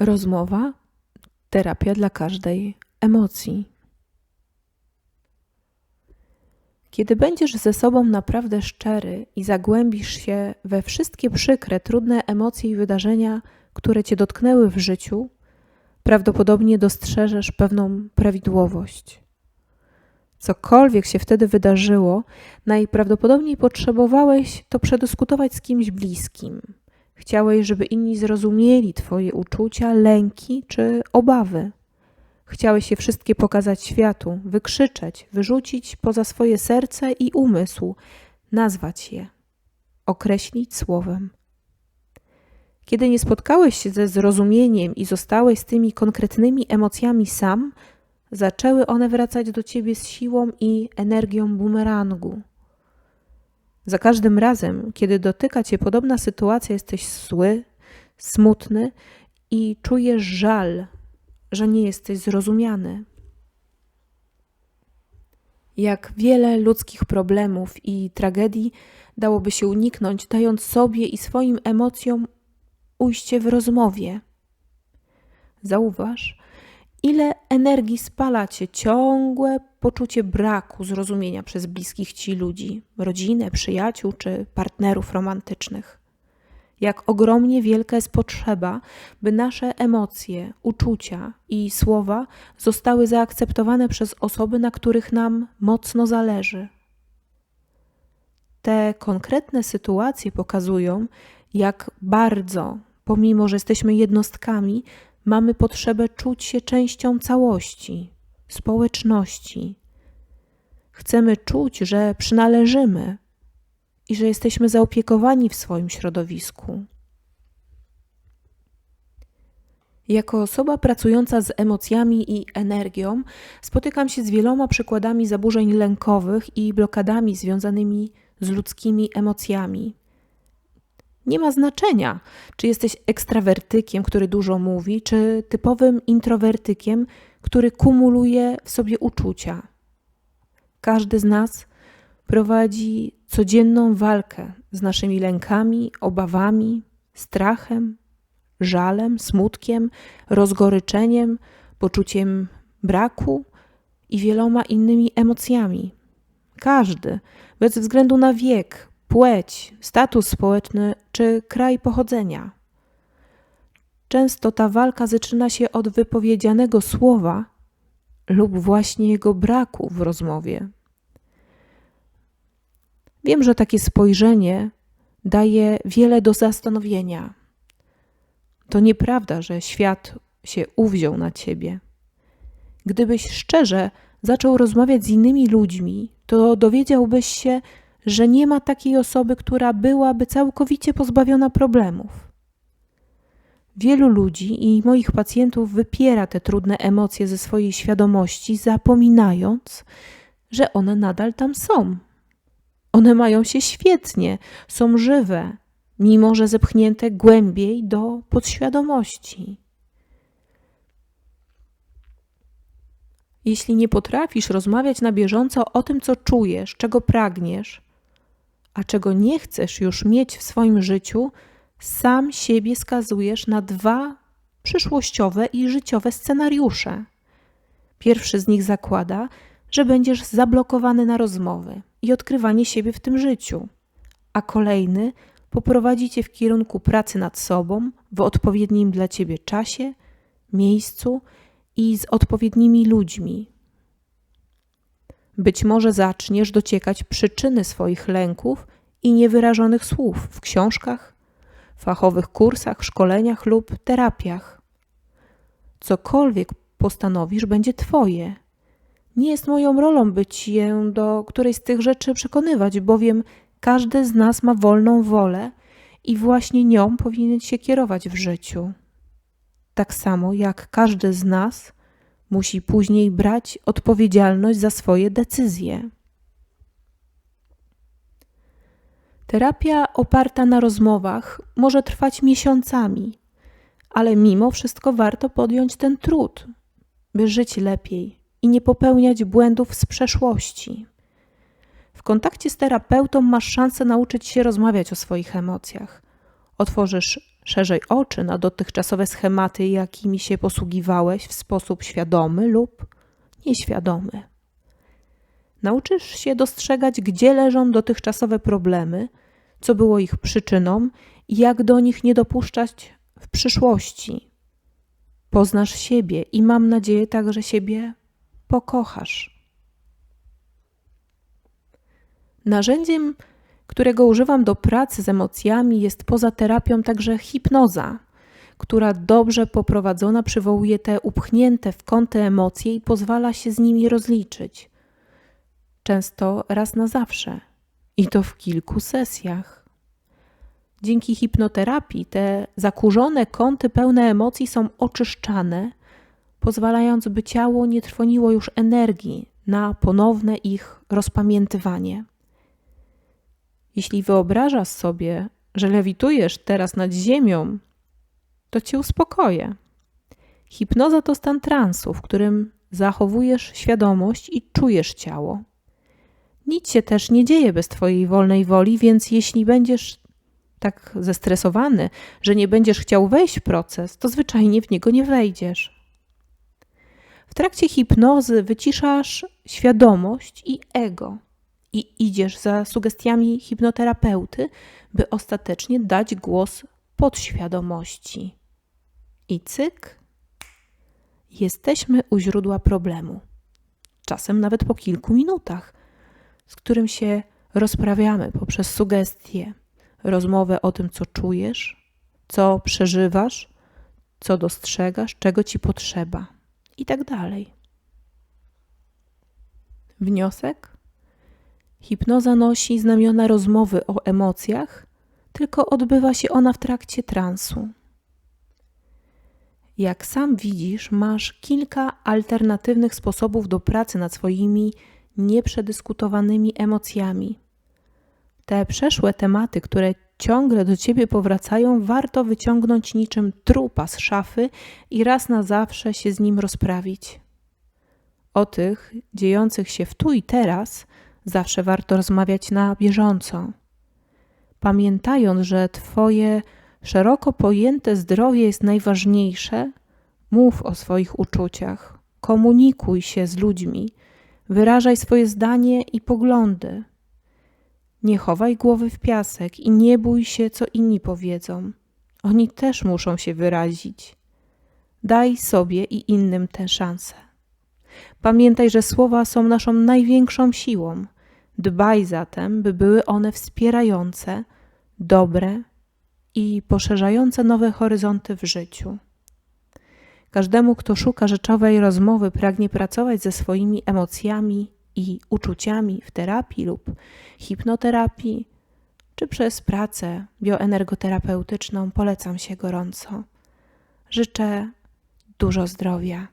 Rozmowa terapia dla każdej emocji. Kiedy będziesz ze sobą naprawdę szczery i zagłębisz się we wszystkie przykre, trudne emocje i wydarzenia, które cię dotknęły w życiu, prawdopodobnie dostrzeżesz pewną prawidłowość. Cokolwiek się wtedy wydarzyło, najprawdopodobniej potrzebowałeś to przedyskutować z kimś bliskim. Chciałeś, żeby inni zrozumieli Twoje uczucia, lęki czy obawy. Chciałeś je wszystkie pokazać światu, wykrzyczeć, wyrzucić poza swoje serce i umysł, nazwać je, określić słowem. Kiedy nie spotkałeś się ze zrozumieniem i zostałeś z tymi konkretnymi emocjami sam, zaczęły one wracać do ciebie z siłą i energią bumerangu. Za każdym razem, kiedy dotyka cię podobna sytuacja, jesteś zły, smutny i czujesz żal, że nie jesteś zrozumiany. Jak wiele ludzkich problemów i tragedii dałoby się uniknąć, dając sobie i swoim emocjom ujście w rozmowie. Zauważ, ile energii spala cię ciągłe poczucie braku zrozumienia przez bliskich ci ludzi, rodzinę, przyjaciół czy partnerów romantycznych. Jak ogromnie wielka jest potrzeba, by nasze emocje, uczucia i słowa zostały zaakceptowane przez osoby, na których nam mocno zależy. Te konkretne sytuacje pokazują, jak bardzo, pomimo że jesteśmy jednostkami, mamy potrzebę czuć się częścią całości, społeczności. Chcemy czuć, że przynależymy i że jesteśmy zaopiekowani w swoim środowisku. Jako osoba pracująca z emocjami i energią, spotykam się z wieloma przykładami zaburzeń lękowych i blokadami związanymi z ludzkimi emocjami. Nie ma znaczenia, czy jesteś ekstrawertykiem, który dużo mówi, czy typowym introwertykiem, który kumuluje w sobie uczucia. Każdy z nas prowadzi codzienną walkę z naszymi lękami, obawami, strachem, żalem, smutkiem, rozgoryczeniem, poczuciem braku i wieloma innymi emocjami. Każdy, bez względu na wiek, płeć, status społeczny czy kraj pochodzenia. Często ta walka zaczyna się od wypowiedzianego słowa lub właśnie jego braku w rozmowie. Wiem, że takie spojrzenie daje wiele do zastanowienia. To nieprawda, że świat się uwziął na ciebie. Gdybyś szczerze zaczął rozmawiać z innymi ludźmi, to dowiedziałbyś się, że nie ma takiej osoby, która byłaby całkowicie pozbawiona problemów. Wielu ludzi i moich pacjentów wypiera te trudne emocje ze swojej świadomości, zapominając, że one nadal tam są. One mają się świetnie, są żywe, mimo że zepchnięte głębiej do podświadomości. Jeśli nie potrafisz rozmawiać na bieżąco o tym, co czujesz, czego pragniesz, a czego nie chcesz już mieć w swoim życiu, sam siebie skazujesz na dwa przyszłościowe i życiowe scenariusze. Pierwszy z nich zakłada, że będziesz zablokowany na rozmowy i odkrywanie siebie w tym życiu, a kolejny poprowadzi cię w kierunku pracy nad sobą w odpowiednim dla ciebie czasie, miejscu i z odpowiednimi ludźmi. Być może zaczniesz dociekać przyczyny swoich lęków i niewyrażonych słów w książkach, fachowych kursach, szkoleniach lub terapiach. Cokolwiek postanowisz, będzie Twoje nie jest moją rolą być je do którejś z tych rzeczy przekonywać, bowiem każdy z nas ma wolną wolę i właśnie nią powinien się kierować w życiu. Tak samo jak każdy z nas musi później brać odpowiedzialność za swoje decyzje. Terapia oparta na rozmowach może trwać miesiącami, ale mimo wszystko warto podjąć ten trud, by żyć lepiej i nie popełniać błędów z przeszłości. W kontakcie z terapeutą masz szansę nauczyć się rozmawiać o swoich emocjach. Otworzysz szerzej oczy na dotychczasowe schematy, jakimi się posługiwałeś w sposób świadomy lub nieświadomy. Nauczysz się dostrzegać, gdzie leżą dotychczasowe problemy, co było ich przyczyną i jak do nich nie dopuszczać w przyszłości. Poznasz siebie i mam nadzieję także siebie pokochasz. Narzędziem, którego używam do pracy z emocjami, jest poza terapią także hipnoza, która dobrze poprowadzona przywołuje te upchnięte w kąty emocje i pozwala się z nimi rozliczyć. Często raz na zawsze i to w kilku sesjach. Dzięki hipnoterapii te zakurzone kąty pełne emocji są oczyszczane, pozwalając, by ciało nie trwoniło już energii na ponowne ich rozpamiętywanie. Jeśli wyobrażasz sobie, że lewitujesz teraz nad ziemią, to cię uspokoję. Hipnoza to stan transu, w którym zachowujesz świadomość i czujesz ciało. Nic się też nie dzieje bez Twojej wolnej woli, więc jeśli będziesz tak zestresowany, że nie będziesz chciał wejść w proces, to zwyczajnie w niego nie wejdziesz. W trakcie hipnozy wyciszasz świadomość i ego i idziesz za sugestiami hipnoterapeuty, by ostatecznie dać głos podświadomości. I cyk, jesteśmy u źródła problemu. Czasem nawet po kilku minutach, z którym się rozprawiamy poprzez sugestie, rozmowę o tym, co czujesz, co przeżywasz, co dostrzegasz, czego ci potrzeba i tak dalej. Wniosek? Hipnoza nosi znamiona rozmowy o emocjach, tylko odbywa się ona w trakcie transu. Jak sam widzisz, masz kilka alternatywnych sposobów do pracy nad swoimi nieprzedyskutowanymi emocjami. Te przeszłe tematy, które ciągle do ciebie powracają, warto wyciągnąć niczym trupa z szafy i raz na zawsze się z nim rozprawić. O tych dziejących się w tu i teraz zawsze warto rozmawiać na bieżąco. Pamiętając, że Twoje szeroko pojęte zdrowie jest najważniejsze, mów o swoich uczuciach, komunikuj się z ludźmi, wyrażaj swoje zdanie i poglądy. Nie chowaj głowy w piasek i nie bój się, co inni powiedzą. Oni też muszą się wyrazić. Daj sobie i innym tę szansę. Pamiętaj, że słowa są naszą największą siłą. Dbaj zatem, by były one wspierające, dobre i poszerzające nowe horyzonty w życiu. Każdemu, kto szuka rzeczowej rozmowy, pragnie pracować ze swoimi emocjami i uczuciami w terapii lub hipnoterapii, czy przez pracę bioenergoterapeutyczną, polecam się gorąco. Życzę dużo zdrowia.